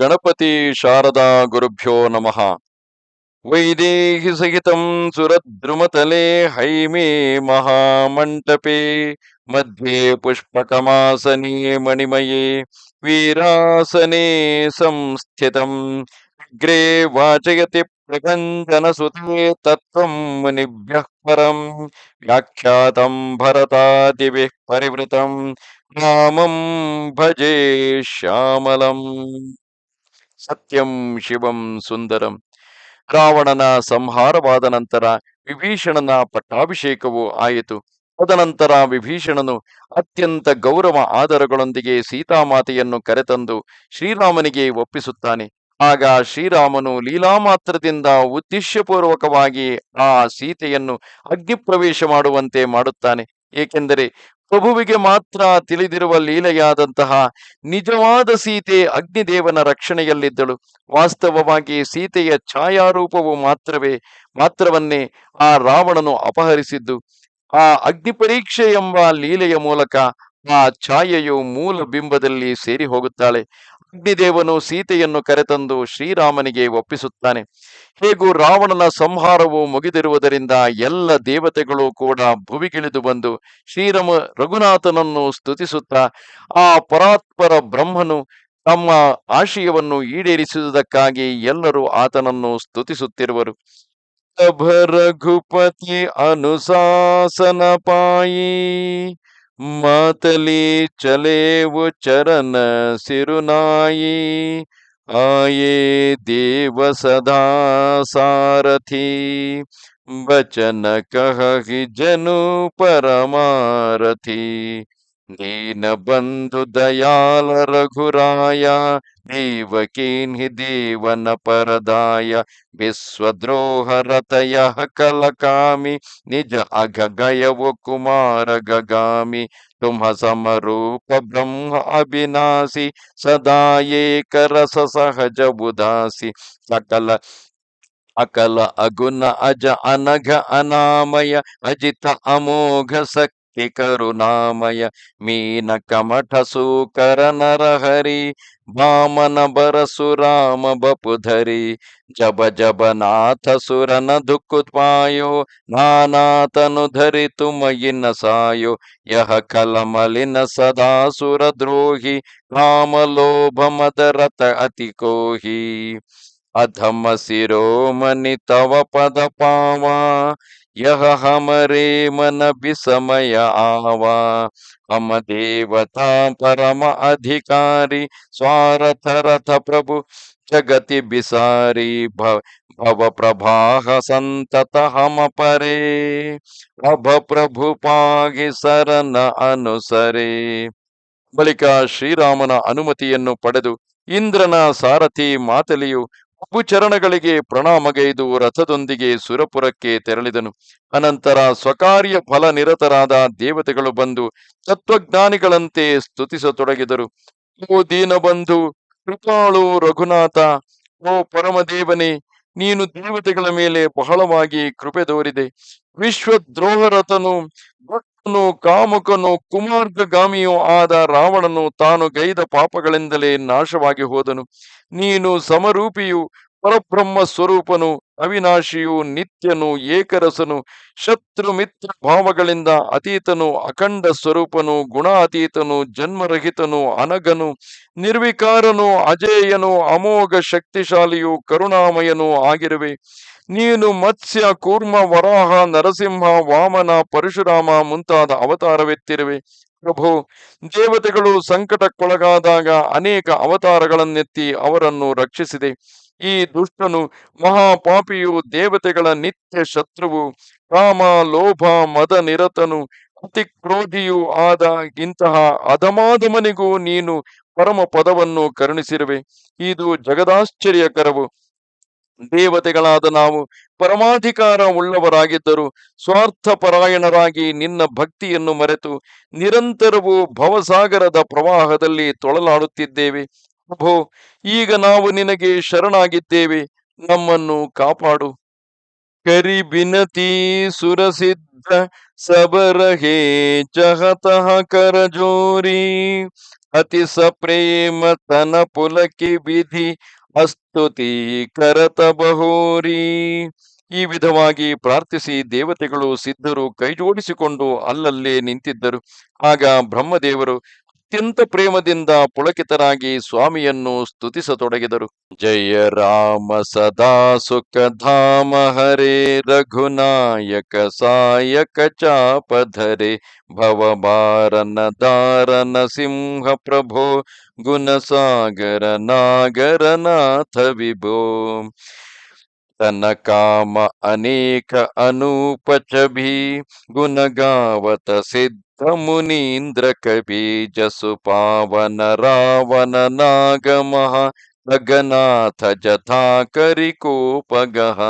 गणपति शारदा गुरुभ्यो नमः। वैदेहिसहितं सुरद्रुमतले हईमे महामण्टपे मध्ये पुष्पकमासने मणिमये, वीरासने संस्थित। अग्रे वाचयति प्रकञ्चनसुते सुते तत्व मुनिभ्य परम भरतादिभिः परिवृतं। भजे श्यामलम्। ಸತ್ಯಂ ಶಿವಂ ಸುಂದರಂ. ರಾವಣನ ಸಂಹಾರವಾದ ನಂತರ ವಿಭೀಷಣನ ಪಟ್ಟಾಭಿಷೇಕವು ಆಯಿತು. ತದನಂತರ ವಿಭೀಷಣನು ಅತ್ಯಂತ ಗೌರವ ಆದರಗಳೊಂದಿಗೆ ಸೀತಾಮಾತೆಯನ್ನು ಕರೆತಂದು ಶ್ರೀರಾಮನಿಗೆ ಒಪ್ಪಿಸುತ್ತಾನೆ. ಆಗ ಶ್ರೀರಾಮನು ಲೀಲಾಮಾತ್ರದಿಂದ ಉದ್ದೇಶಪೂರ್ವಕವಾಗಿ ಆ ಸೀತೆಯನ್ನು ಅಗ್ನಿಪ್ರವೇಶ ಮಾಡುವಂತೆ ಮಾಡುತ್ತಾನೆ. ಏಕೆಂದರೆ ಪ್ರಭುವಿಗೆ ಮಾತ್ರ ತಿಳಿದಿರುವ ಲೀಲೆಯಾದಂತಹ ನಿಜವಾದ ಸೀತೆ ಅಗ್ನಿದೇವನ ರಕ್ಷಣೆಯಲ್ಲಿದ್ದಳು. ವಾಸ್ತವವಾಗಿ ಸೀತೆಯ ಛಾಯಾರೂಪವು ಮಾತ್ರವೇ, ಮಾತ್ರವನ್ನೇ ಆ ರಾವಣನು ಅಪಹರಿಸಿದ್ದು. ಆ ಅಗ್ನಿ ಪರೀಕ್ಷೆ ಎಂಬ ಲೀಲೆಯ ಮೂಲಕ ಆ ಛಾಯೆಯು ಮೂಲ ಬಿಂಬದಲ್ಲಿ ಸೇರಿ ಹೋಗುತ್ತಾಳೆ ಅಗ್ನಿದೇವನು ಸೀತೆಯನ್ನು ಕರೆತಂದು ಶ್ರೀರಾಮನಿಗೆ ಒಪ್ಪಿಸುತ್ತಾನೆ. ಹೇಗೂ ರಾವಣನ ಸಂಹಾರವು ಮುಗಿದಿರುವುದರಿಂದ ಎಲ್ಲ ದೇವತೆಗಳು ಕೂಡ ಭುವಿಗಿಳಿದು ಬಂದು ಶ್ರೀರಾಮ ರಘುನಾಥನನ್ನು ಸ್ತುತಿಸುತ್ತಾ, ಆ ಪರಾತ್ಪರ ಬ್ರಹ್ಮನು ತಮ್ಮ ಆಶಯವನ್ನು ಈಡೇರಿಸುವುದಕ್ಕಾಗಿ ಎಲ್ಲರೂ ಆತನನ್ನು ಸ್ತುತಿಸುತ್ತಿರುವರು. ರಘುಪತಿ ಅನುಶಾಸನ ಪಾಯಿ. ಮಾತಲಿ ಚಲೇವು ಚರಣ ಸಿರುನಾಯಿ. ಆಯೇ ದೇವ ಸದಾ ಸಾರಥಿ. ವಚನ ಕಹಿ ಜನು ಪರಮಾರಥಿ. ದೀನ ಬಂಧು ದಯಾಲ ರಘುರಾಯ, ದೇವಕೀನ್ಹಿ ದೇವನ ಪರದಾಯ ವಿಶ್ವದ್ರೋಹರತಯ ಕಲಕಾಮಿ ನಿಜ ಅಗಗಯವು ಕುಮಾರ ಗಗಾಮಿ ತುಮ ಸಮರೂಪ ಬ್ರಹ್ಮ ಅವಿನಾಸಿ ಸದಾ ಏಕರಸ ಸಹಜ ಉದಾಸಿ, ಸಕಲ ಅಕಲ ಅಗುನ ಅಜ ಅನಘ ಅನಾಮಯ, ಅಜಿತ ಅಮೋಘ ಶಕ್ತಿ ಕರುಣಾಮಯ, ಮೀನ ಕಮಠ ಸೂಕರ ನರಹರಿ ವಾಮನ ಬರಸುರಾಮ ಬಪುಧರಿ ಜಬ ಜಬ ನಾಥ ಸುರನ ದುಃಖುತ್ಪಾಯೋ ನಾನಾತನು ಧರಿತು ಮಯಿನ ಸಾಯೋ ಯಹ ಕಲಮಲಿನ ಸದಾ ಸುರ ದ್ರೋಹಿ ಕಾಮಲೋಭ ಮದರತ ಅತಿ ಕೋಹಿ. ಅಧಮ ಶಿರೋಮಣಿ ತವ ಪದ ಪಾವಾ ಯಹ ಹಮರೇ ಮನ ವಿಸಮಯ ಆವಾ ಹಮ ದೇವತಾ ಪರಮ ಅಧಿಕಾರಿ ಸ್ವಾರಥ ರಥ ಪ್ರಭು ಜಗತಿ ಬಿಸಾರಿ ಭವ ಪ್ರಭಾಹ ಸಂತತ ಹಮ ಪರೇ ಅಭ ಪ್ರಭು ಪಾಗಿ ಸರನ ಅನುಸರಿ ಬಳಿಕ ಶ್ರೀರಾಮನ ಅನುಮತಿಯನ್ನು ಪಡೆದು ಇಂದ್ರನ ಸಾರಥಿ ಮಾತಲಿಯು ಚರಣಗಳಿಗೆ ಪ್ರಣಾಮಗೈದು ರಥದೊಂದಿಗೆ ಸುರಪುರಕ್ಕೆ ತೆರಳಿದನು. ಅನಂತರ ಸ್ವಕಾರ್ಯ ಫಲ ನಿರತರಾದ ದೇವತೆಗಳು ಬಂದು ತತ್ವಜ್ಞಾನಿಗಳಂತೆ ಸ್ತುತಿಸತೊಡಗಿದರು. ಓ ದೀನಬಂಧು, ಕೃಪಾಳು ರಘುನಾಥ, ಓ ಪರಮದೇವನೇ, ನೀನು ದೇವತೆಗಳ ಮೇಲೆ ಬಹಳವಾಗಿ ಕೃಪೆ ತೋರಿದೆ. ವಿಶ್ವದ್ರೋಹರಥನು ಕಾಮುಕನು ಕುಮಾರ್ಗಗಾಮಿಯೂ ಆದ ರಾವಣನು ತಾನು ಗೈದ ಪಾಪಗಳಿಂದಲೇ ನಾಶವಾಗಿ ಹೋದನು. ನೀನು ಸಮರೂಪಿಯು, ಪರಬ್ರಹ್ಮ ಸ್ವರೂಪನು, ಅವಿನಾಶಿಯು ನಿತ್ಯನು, ಏಕರಸನು ಶತ್ರು ಮಿತ್ರ ಭಾವಗಳಿಂದ ಅತೀತನು, ಅಖಂಡ ಸ್ವರೂಪನು, ಗುಣಾತೀತನು, ಜನ್ಮರಹಿತನು ಅನಗನು ನಿರ್ವಿಕಾರನು, ಅಜೇಯನು, ಅಮೋಘ ಶಕ್ತಿಶಾಲಿಯು, ಕರುಣಾಮಯನು ಆಗಿರುವೆ. ನೀನು ಮತ್ಸ್ಯ, ಕೂರ್ಮ, ವರಾಹ, ನರಸಿಂಹ, ವಾಮನ, ಪರಶುರಾಮ ಮುಂತಾದ ಅವತಾರವೆತ್ತಿರುವೆ. ಪ್ರಭು, ದೇವತೆಗಳು ಸಂಕಟಕ್ಕೊಳಗಾದಾಗ ಅನೇಕ ಅವತಾರಗಳನ್ನೆತ್ತಿ ಅವರನ್ನು ರಕ್ಷಿಸಿದೆ. ಈ ದುಷ್ಟನು ಮಹಾಪಾಪಿಯು ದೇವತೆಗಳ ನಿತ್ಯ ಶತ್ರುವು. ಕಾಮ ಲೋಭ, ಮದ ನಿರತನು, ಅತಿ ಕ್ರೋಧಿಯೂ ಆದ ಇಂತಹ ಅಧಮಾಧಮನಿಗೂ ನೀನು ಪರಮ ಪದವನ್ನು ಕರುಣಿಸಿರುವೆ. ಇದು ಜಗದಾಶ್ಚರ್ಯಕರವು. ದೇವತೆಗಳಾದ ನಾವು ಪರಮಾಧಿಕಾರ ಉಳ್ಳವರಾಗಿದ್ದರು ಸ್ವಾರ್ಥಪರಾಯಣರಾಗಿ ನಿನ್ನ ಭಕ್ತಿಯನ್ನು ಮರೆತು ನಿರಂತರವೂ ಭವಸಾಗರದ ಪ್ರವಾಹದಲ್ಲಿ ತೊಳಲಾಡುತ್ತಿದ್ದೇವೆ. ಪ್ರಭೋ, ಈಗ ನಾವು ನಿನಗೆ ಶರಣಾಗಿದ್ದೇವೆ. ನಮ್ಮನ್ನು ಕಾಪಾಡು. ಕರಿ ಬಿನತಿ ಸುರಸಿದ್ಧ ಸಬರಹೇ ಜಹತಃ ಕರಜೋರಿ ಅತಿ ಸಪ್ರೇಮ ತನ ಪುಲಕಿ ವಿಧಿ ಅಸ್ತುತಿ ಕರತ ಬಹೋರಿ ಈ ವಿಧವಾಗಿ ಪ್ರಾರ್ಥಿಸಿ ದೇವತೆಗಳು ಸಿದ್ಧರು ಕೈಜೋಡಿಸಿಕೊಂಡು ಅಲ್ಲಲ್ಲೇ ನಿಂತಿದ್ದರು. ಆಗ ಬ್ರಹ್ಮದೇವರು ಅತ್ಯಂತ ಪ್ರೇಮದಿಂದ ಪುಳಕಿತರಾಗಿ ಸ್ವಾಮಿಯನ್ನು ಸ್ತುತಿಸತೊಡಗಿದರು. ಜಯ ರಾಮ ಸದಾ ಸುಖಧಾಮ ಹರೇ ರಘುನಾಯಕ ಸಾಯಕ ಚಾಪಧರೆ ಭವಭಾರನ ದಾರನ ಸಿಂಹ ಪ್ರಭೋ ಗುಣಸಾಗರ ನಾಗರನಾಥ ವಿಭೋ. तन काम अनेक अनूपच भी गुण गावत सिद्ध मुनीन्द्र कभी जसु पावन रावण नाग महा जगनाथ जथा करिकोपगः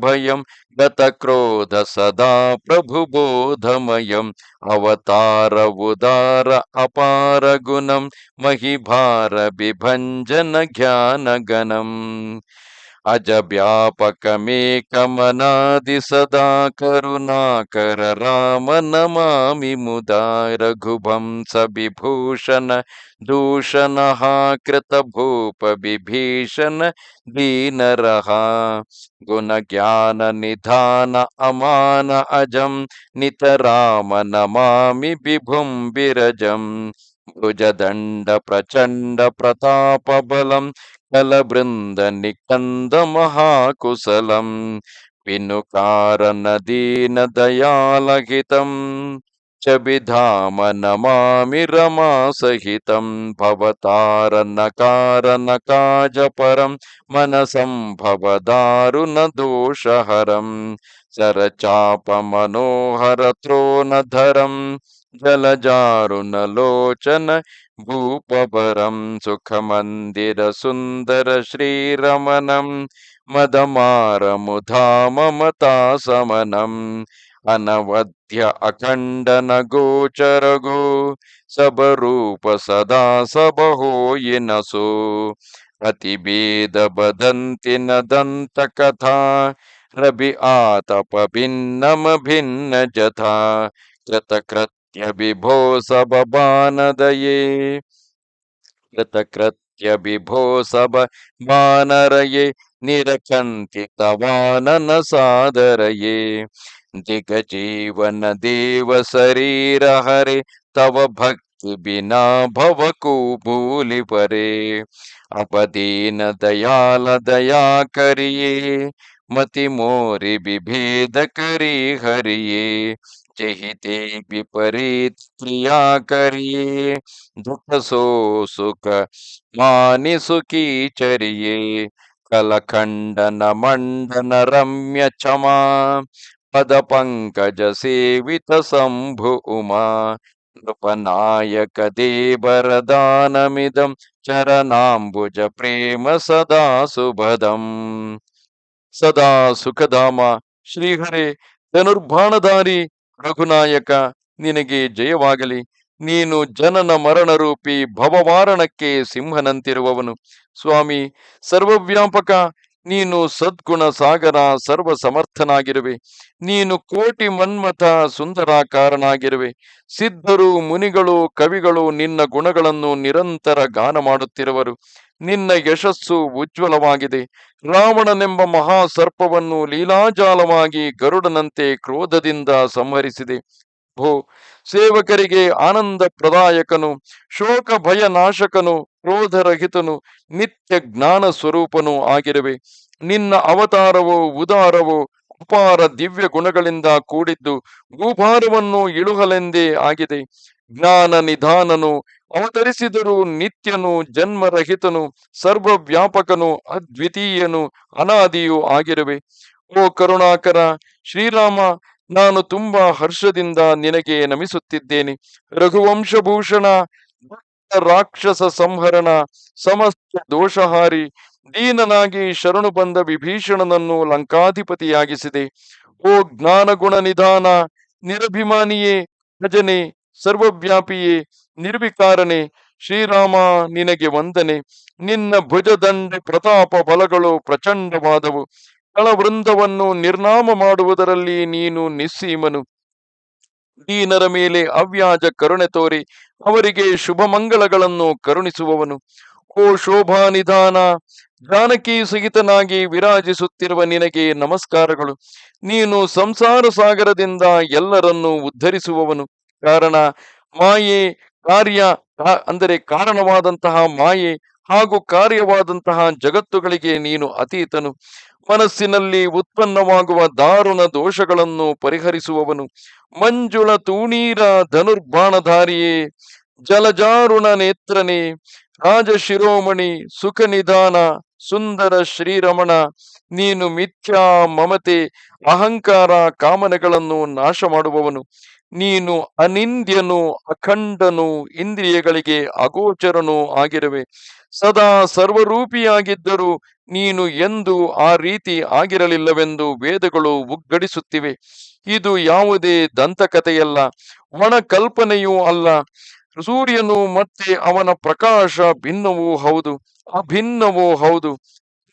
ಭಯಂ ಗತ ಕ್ರೋಧ ಸದಾ ಪ್ರಭು ಬೋಧಮಯಂ ಅವತಾರ ಉದಾರ ಅಪಾರ ಗುಣಂ ಮಹಿಭಾರ ವಿಭಂಜನ ಜ್ಞಾನ ಗಣಂ ಅಜ ವ್ಯಾಪಕಮೇಕಮನಾದಿ ಸದಾ ಕರುಣಾಕರ ರಾಮ ನಮಾಮಿ ಮುದಾ ರಘುವಂಶ ವಿಭೂಷಣ ದೂಷಣ ಕೃತ ಭೂಪ ವಿಭೀಷಣ ದೀನರಹ ಗುಣ ಜ್ಞಾನ ನಿಧಾನ ಅಮಾನ ಅಜಂ ನಿತರಾಮ कलबृन्द निकन्दमहाकुशलम् पिनुकारन च विधाम नमामि रमासहितं भवतार नकारनकाजपरं मनसं भव दारुन ಮಹಾಕುಶಲಂ ವಿನುಕಾರನ ದೀನ ದಯಾಲಹಿತಂ ಚಬಿಧಾಮ ನಮಾಮಿ ರಮಾ ಸಹಿತಂ ಭವತಾರನ ಕಾರನ ಕಾಜ ಪರಂ ಮನಸಂ ಭವದಾರುಣ ದೋಷಹರಂ ಸರಚಾಪ ಮನೋಹರ ತ್ರೋಣಧರಂ ಜಲಜಾರುಣ ಲೋಚನ ಭೂಪವರಂ ಸುಖಮಂದಿರ ಸುಂದರ ಶ್ರೀರಮಣಂ ಮದಮಾರ ಮುಧಾ ಮಮತಾ ಸಮನಂ ಅನವಧ್ಯ ಅಖಂಡನ ಗೋಚರಗೋ ಸಬರೂಪ ಸದಾ ಸಬಹೋಯಿನಸೋ ಅತಿಭೇದ ಬದಂತಿನ ದಂತ ಕಥಾ ರಬಿ ಆತಪ ಭಿನ್ನಮ ಭಿನ್ನ ಜಥಾ ಕೃತಕೃತ್ಯ ವಿಭೋ ಸಬ ಬಾನದಯೇ ಕೃತಕೃತ್ಯ ವಿಭೋ ಸಬ ಬಾನರಯೇ ನಿರಕಂತಿ ತವಾನನ ಸಾದರಯೇ ದಿಗಜೀವನ ದೇವ ಶರೀರ ಹರೆ ತವ ಭಕ್ತಿ ಬಿನಾ ಭವಕೂ ಭೂಲಿ ಪರೇ ಅಪದೀನ ದಯಾಲ ದಯಾ ಕರಿಯೇ ಮತಿ ಮೋರಿ ಬಿಭೇದ ಕರಿ ಹರಿಯೇ ಚಹಿತೆ ವಿಪರೀತ ಕ್ರಿಯಾ ಕರಿಯೇ ದುಃಖ ಸೋ ಸುಖ ಮಾನಿ ಸುಖಿ ಚರಿಯೇ ಕಲಖಂಡನ ಮಂಡನ ರಮ್ಯ ಚಮಾ ಪದ ಪಂಕಜ ಸೇವಿತ ಶಂಭು ಉಮಾ ನೃಪನಾಯಕ ದೇವರದಾನಮಿದಂ ಚರಣಾಂಬುಜ ಪ್ರೇಮ ಸದಾ ಸುಭದಂ ಸದಾ ಸುಖಧಾಮ ಶ್ರೀಹರೇ ಧನುರ್ಬಾಣಧಾರಿ ರಘುನಾಯಕ, ನಿನಗೆ ಜಯವಾಗಲಿ. ನೀನು ಜನನ ಮರಣ ರೂಪಿ ಭವವಾರಣಕ್ಕೆ ಸಿಂಹನಂತಿರುವವನು. ಸ್ವಾಮಿ, ಸರ್ವವ್ಯಾಪಕ, ನೀನು ಸದ್ಗುಣ ಸಾಗರ ಸರ್ವ ಸಮರ್ಥನಾಗಿರುವೆ ನೀನು ಕೋಟಿ ಮನ್ಮಥ, ಸುಂದರಾಕಾರನಾಗಿರುವೆ. ಸಿದ್ಧರು, ಮುನಿಗಳು, ಕವಿಗಳು ನಿನ್ನ ಗುಣಗಳನ್ನು ನಿರಂತರ ಗಾನ ಮಾಡುತ್ತಿರುವರು ನಿನ್ನ ಯಶಸ್ಸು ಉಜ್ವಲವಾಗಿದೆ. ರಾವಣನೆಂಬ ಮಹಾ ಸರ್ಪವನ್ನು ಲೀಲಾಜಾಲವಾಗಿ ಗರುಡನಂತೆ ಕ್ರೋಧದಿಂದ ಸಂಹರಿಸಿದೆ. ಭೋ, ಸೇವಕರಿಗೆ ಆನಂದ ಪ್ರದಾಯಕನು ಶೋಕ ಭಯ ನಾಶಕನು ಕ್ರೋಧರಹಿತನು, ನಿತ್ಯ ಜ್ಞಾನ ಸ್ವರೂಪನು ಆಗಿರುವೆ. ನಿನ್ನ ಅವತಾರವು ಉದಾರವೋ ಅಪಾರ ದಿವ್ಯ ಗುಣಗಳಿಂದ ಕೂಡಿದ್ದು, ಭೂಭಾರವನ್ನು ಇಳುಹಲೆಂದೇ ಆಗಿದೆ. ಜ್ಞಾನ ನಿಧಾನನು, ಅವತರಿಸಿದರೂ ನಿತ್ಯನು, ಜನ್ಮರಹಿತನು, ಸರ್ವವ್ಯಾಪಕನು, ಅದ್ವಿತೀಯನು, ಅನಾದಿಯೂ ಆಗಿರುವೆ. ಓ ಕರುಣಾಕರ, ಶ್ರೀರಾಮ, ನಾನು ತುಂಬಾ ಹರ್ಷದಿಂದ ನಿನಗೆ ನಮಿಸುತ್ತಿದ್ದೇನೆ. ರಘುವಂಶಭೂಷಣ ರಾಕ್ಷಸ ಸಂಹರಣ, ಸಮಸ್ತ ದೋಷಹಾರಿ, ದೀನನಾಗಿ ಶರಣು ಬಂದ ವಿಭೀಷಣನನ್ನು ಲಂಕಾಧಿಪತಿಯಾಗಿಸಿದೆ. ಓ ಜ್ಞಾನಗುಣ ನಿಧಾನ, ನಿರಭಿಮಾನಿಯೇ ಭಜನೆ ಸರ್ವವ್ಯಾಪಿಯೇ ನಿರ್ವಿಕಾರನೆ, ಶ್ರೀರಾಮ ನಿನಗೆ ವಂದನೆ. ನಿನ್ನ ಭುಜದಂಡೆ ಪ್ರತಾಪ ಬಲಗಳು ಪ್ರಚಂಡವಾದವು. ಕಳವೃಂದವನ್ನು ನಿರ್ನಾಮ ಮಾಡುವುದರಲ್ಲಿ ನೀನು ನಿಸ್ಸೀಮನು. ದೀನರ ಮೇಲೆ ಅವ್ಯಾಜ ಕರುಣೆ ತೋರಿ, ಅವರಿಗೆ ಶುಭ ಮಂಗಳಗಳನ್ನು ಕರುಣಿಸುವವನು. ಓ ಶೋಭಾ ನಿಧಾನ, ಜಾನಕಿ ಸಹಿತನಾಗಿ ವಿರಾಜಿಸುತ್ತಿರುವ ನಿನಗೆ ನಮಸ್ಕಾರಗಳು. ನೀನು ಸಂಸಾರ ಸಾಗರದಿಂದ ಎಲ್ಲರನ್ನೂ ಉದ್ಧರಿಸುವವನು. ಕಾರಣ ಮಾಯೆ ಕಾರ್ಯ ಅಂದರೆ ಕಾರಣವಾದಂತಹ ಮಾಯೆ ಹಾಗೂ ಕಾರ್ಯವಾದಂತಹ ಜಗತ್ತುಗಳಿಗೆ ನೀನು ಅತೀತನು. ಮನಸ್ಸಿನಲ್ಲಿ ಉತ್ಪನ್ನವಾಗುವ ದಾರುಣ ದೋಷಗಳನ್ನು ಪರಿಹರಿಸುವವನು. ಮಂಜುಳ ತೂಣೀರ ಧನುರ್ಬಾಣಧಾರಿಯೇ, ಜಲಜಾರುಣ ನೇತ್ರನೇ ರಾಜಶಿರೋಮಣಿ ಸುಖ ನಿಧಾನ, ಸುಂದರ ಶ್ರೀರಮಣ, ನೀನು ಮಿಥ್ಯಾ ಮಮತೆ, ಅಹಂಕಾರ ಕಾಮನೆಗಳನ್ನು ನಾಶ ಮಾಡುವವನು ನೀನು ಅನಿಂದ್ಯನು, ಅಖಂಡನು, ಇಂದ್ರಿಯಗಳಿಗೆ ಅಗೋಚರನು ಆಗಿರುವೆ. ಸದಾ ಸರ್ವರೂಪಿಯಾಗಿದ್ದರೂ ನೀನು ಎಂದು ಆ ರೀತಿ ಆಗಿರಲಿಲ್ಲವೆಂದು ವೇದಗಳು ಉಗ್ಗಡಿಸುತ್ತಿವೆ. ಇದು ಯಾವುದೇ ದಂತಕಥೆಯಲ್ಲ ಒಣ ಕಲ್ಪನೆಯೂ ಅಲ್ಲ. ಸೂರ್ಯನು ಮತ್ತೆ ಅವನ ಪ್ರಕಾಶ ಭಿನ್ನವೂ ಹೌದು, ಅಭಿನ್ನವೂ ಹೌದು.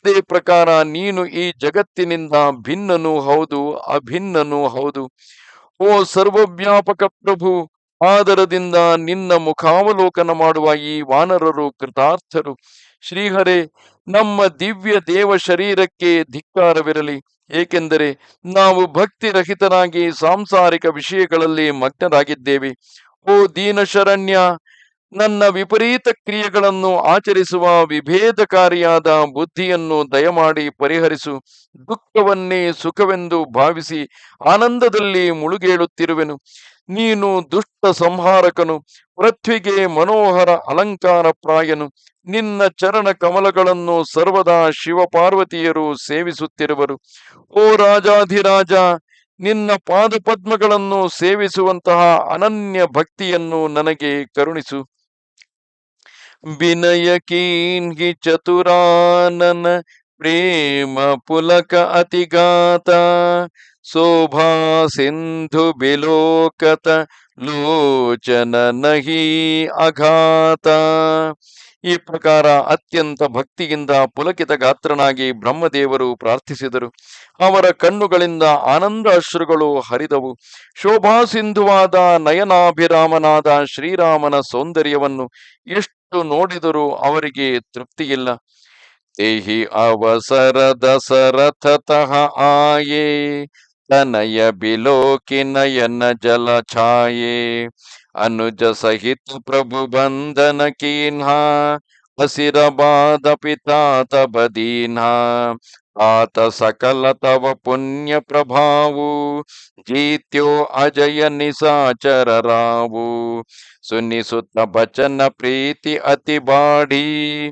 ಅದೇ ಪ್ರಕಾರ ನೀನು ಈ ಜಗತ್ತಿನಿಂದ ಭಿನ್ನನೂ ಹೌದು, ಅಭಿನ್ನನೂ ಹೌದು. ಓ ಸರ್ವವ್ಯಾಪಕ ಪ್ರಭು, ಆದರದಿಂದ ನಿನ್ನ ಮುಖಾವಲೋಕನ ಮಾಡುವ ಈ ವಾನರರು ಕೃತಾರ್ಥರು. ಶ್ರೀಹರೇ, ನಮ್ಮ ದಿವ್ಯ ದೇವ ಶರೀರಕ್ಕೆ ಧಿಕ್ಕಾರವಿರಲಿ, ಏಕೆಂದರೆ ನಾವು ಭಕ್ತಿರಹಿತರಾಗಿ ಸಾಂಸಾರಿಕ ವಿಷಯಗಳಲ್ಲಿ ಮಗ್ನರಾಗಿದ್ದೇವೆ. ಓ ದೀನ ಶರಣ್ಯ ನನ್ನ ವಿಪರೀತ ಕ್ರಿಯೆಗಳನ್ನು ಆಚರಿಸುವ ವಿಭೇದಕಾರಿಯಾದ ಬುದ್ಧಿಯನ್ನು ದಯಮಾಡಿ ಪರಿಹರಿಸು. ದುಃಖವನ್ನೇ ಸುಖವೆಂದು ಭಾವಿಸಿ ಆನಂದದಲ್ಲಿ ಮುಳುಗೇಳುತ್ತಿರುವೆನು. ನೀನು ದುಷ್ಟ ಸಂಹಾರಕನು, ಪೃಥ್ವಿಗೆ ಮನೋಹರ ಅಲಂಕಾರ ಪ್ರಾಯನು. ನಿನ್ನ ಚರಣ ಕಮಲಗಳನ್ನು ಸರ್ವದಾ ಶಿವಪಾರ್ವತಿಯರು ಸೇವಿಸುತ್ತಿರುವರು. ಓ ರಾಜಾಧಿರಾಜ, ನಿನ್ನ ಪಾದಪದ್ಮಗಳನ್ನು ಸೇವಿಸುವಂತಹ ಅನನ್ಯ ಭಕ್ತಿಯನ್ನು ನನಗೆ ಕರುಣಿಸು. ಕೀನ್ಹಿ ಚತುರಾನನ ಪ್ರೇಮ ಪುಲಕ ಅತಿಗಾತ. ಶೋಭಾ ಸಿಂಧು ಬಿಲೋಕತ ಲೋಚನ ನಹಿ ಅಘಾತ. ಈ ಪ್ರಕಾರ ಅತ್ಯಂತ ಭಕ್ತಿಯಿಂದ ಪುಲಕಿತ ಗಾತ್ರನಾಗಿ ಬ್ರಹ್ಮದೇವರು ಪ್ರಾರ್ಥಿಸಿದರು. ಅವರ ಕಣ್ಣುಗಳಿಂದ ಆನಂದ ಅಶ್ರುಗಳು ಹರಿದವು. ಶೋಭಾ ಸಿಂಧುವಾದ ನಯನಾಭಿರಾಮನಾದ ಶ್ರೀರಾಮನ ಸೌಂದರ್ಯವನ್ನು ಎಷ್ಟು ನೋಡಿದರೂ ಅವರಿಗೆ ತೃಪ್ತಿಯಿಲ್ಲ. ದೇಹಿ ಅವಸರ ದಸರಥತಃ ಆಯೇ, ತನಯ ಬಿಲೋಕಿ ನಯನ ಜಲ ಛಾಯೆ. ಅನುಜ ಸಹಿತ ಪ್ರಭು ಬಂಧನ ಕೀನ್ಹಾ ಹಸಿರಬಾದ ಪಿತಾತ ಬದೀನ್ಹಾ आत सकल तव पुण्य प्रभाव जीत्यो अजय निशाचर राव सुनिशुत बचन प्रीति अति बाढ़ी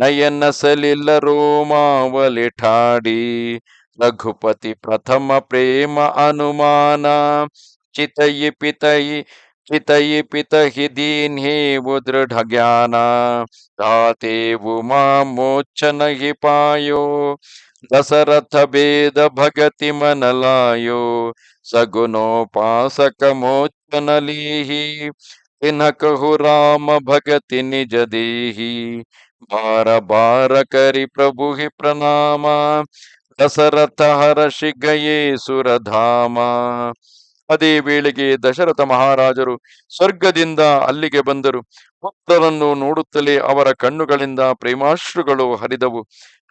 नयन सलिल रोमावलि ठाड़ी लघुपति प्रथम प्रेम अनुमाना, चितय पितयि, चितयि पितहि दीन्हि उदृढ ज्ञाना ताते माँ मोचन हि पायो दशरथ भेद भगति मन लायो सगुणोपासक मोचनलीहि तिन्ह कहु राम भगति निज देहि बार बार करि प्रभु ही प्रणामा दशरथ हर्षि गए सुरधामा। ಅದೇ ವೇಳೆಗೆ ದಶರಥ ಮಹಾರಾಜರು ಸ್ವರ್ಗದಿಂದ ಅಲ್ಲಿಗೆ ಬಂದರು. ಪುತ್ರರನ್ನು ನೋಡುತ್ತಲೇ ಅವರ ಕಣ್ಣುಗಳಿಂದ ಪ್ರೇಮಾಶ್ರುಗಳು ಹರಿದವು.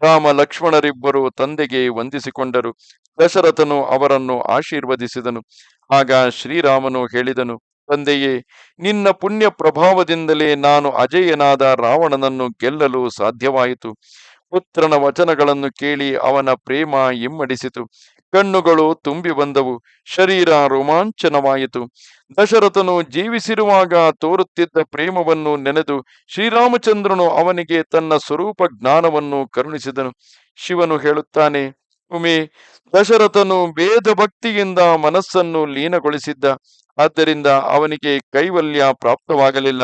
ರಾಮ, ಲಕ್ಷ್ಮಣರಿಬ್ಬರು ತಂದೆಗೆ ವಂದಿಸಿಕೊಂಡರು. ದಶರಥನು ಅವರನ್ನು ಆಶೀರ್ವದಿಸಿದನು. ಆಗ ಶ್ರೀರಾಮನು ಹೇಳಿದನು, ತಂದೆಯೇ, ನಿನ್ನ ಪುಣ್ಯ ಪ್ರಭಾವದಿಂದಲೇ ನಾನು ಅಜೇಯನಾದ ರಾವಣನನ್ನು ಗೆಲ್ಲಲು ಸಾಧ್ಯವಾಯಿತು. ಪುತ್ರನ ವಚನಗಳನ್ನು ಕೇಳಿ ಅವನ ಪ್ರೇಮ ಇಮ್ಮಡಿಸಿತು. ಕಣ್ಣುಗಳು ತುಂಬಿ ಬಂದವು. ಶರೀರ ರೋಮಾಂಚನವಾಯಿತು. ದಶರಥನು ಜೀವಿಸಿರುವಾಗ ತೋರುತ್ತಿದ್ದ ಪ್ರೇಮವನ್ನು ನೆನೆದು ಶ್ರೀರಾಮಚಂದ್ರನು ಅವನಿಗೆ ತನ್ನ ಸ್ವರೂಪ ಜ್ಞಾನವನ್ನು ಕರುಣಿಸಿದನು. ಶಿವನು ಹೇಳುತ್ತಾನೆ, ಉಮೆ, ದಶರಥನು ವೇದ ಭಕ್ತಿಯಿಂದ ಮನಸ್ಸನ್ನು ಲೀನಗೊಳಿಸಿದ್ದ. ಆದ್ದರಿಂದ ಅವನಿಗೆ ಕೈವಲ್ಯ ಪ್ರಾಪ್ತವಾಗಲಿಲ್ಲ.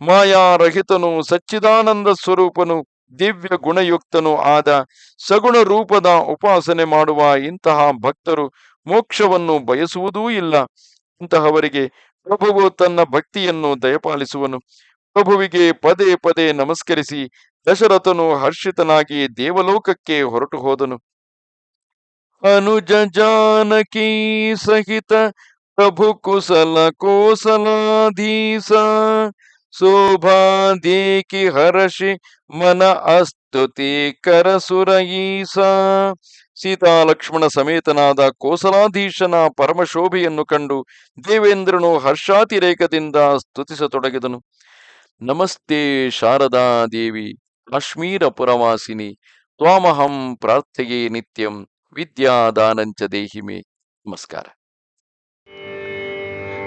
ಮಾಯಾರಹಿತನು ಸಚ್ಚಿದಾನಂದ ಸ್ವರೂಪನು ದಿವ್ಯ ಗುಣಯುಕ್ತನೂ ಆದ ಸಗುಣ ರೂಪದ ಉಪಾಸನೆ ಮಾಡುವ ಇಂತಹ ಭಕ್ತರು ಮೋಕ್ಷವನ್ನು ಬಯಸುವುದೂ ಇಲ್ಲ. ಇಂತಹವರಿಗೆ ಪ್ರಭುವು ತನ್ನ ಭಕ್ತಿಯನ್ನು ದಯಪಾಲಿಸುವನು. ಪ್ರಭುವಿಗೆ ಪದೇ ಪದೇ ನಮಸ್ಕರಿಸಿ ದಶರಥನು ಹರ್ಷಿತನಾಗಿ ದೇವಲೋಕಕ್ಕೆ ಹೊರಟು ಹೋದನು. ಅನುಜ ಜಾನಕಿ ಸಹಿತ ಪ್ರಭು ಕುಸಲ ಕೋಸಲಾಧೀಸ ಶೋಭಾಧಿಕಿ ಹರ್ಷಿ ಮನ ಅಸ್ತುತಿ ಕರಸುರಯೀಸ ಸೀತಾಲಕ್ಷ್ಮಣ ಸಮೇತನಾದ ಕೋಸಲಾಧೀಶನ ಪರಮಶೋಭೆಯನ್ನು ಕಂಡು ದೇವೇಂದ್ರನು ಹರ್ಷಾತಿರೇಕದಿಂದ ಸ್ತುತಿಸತೊಡಗಿದನು. ನಮಸ್ತೆ ಶಾರದಾ ದೇವಿ ಕಾಶ್ಮೀರ ಪುರವಾಸಿನಿ ತ್ವಾಮಹಂ ಪ್ರಾರ್ಥೆಯೇ ನಿತ್ಯಂ, ವಿದ್ಯಾದಾನಂಚ ದೇಹಿಮೆ. ನಮಸ್ಕಾರ.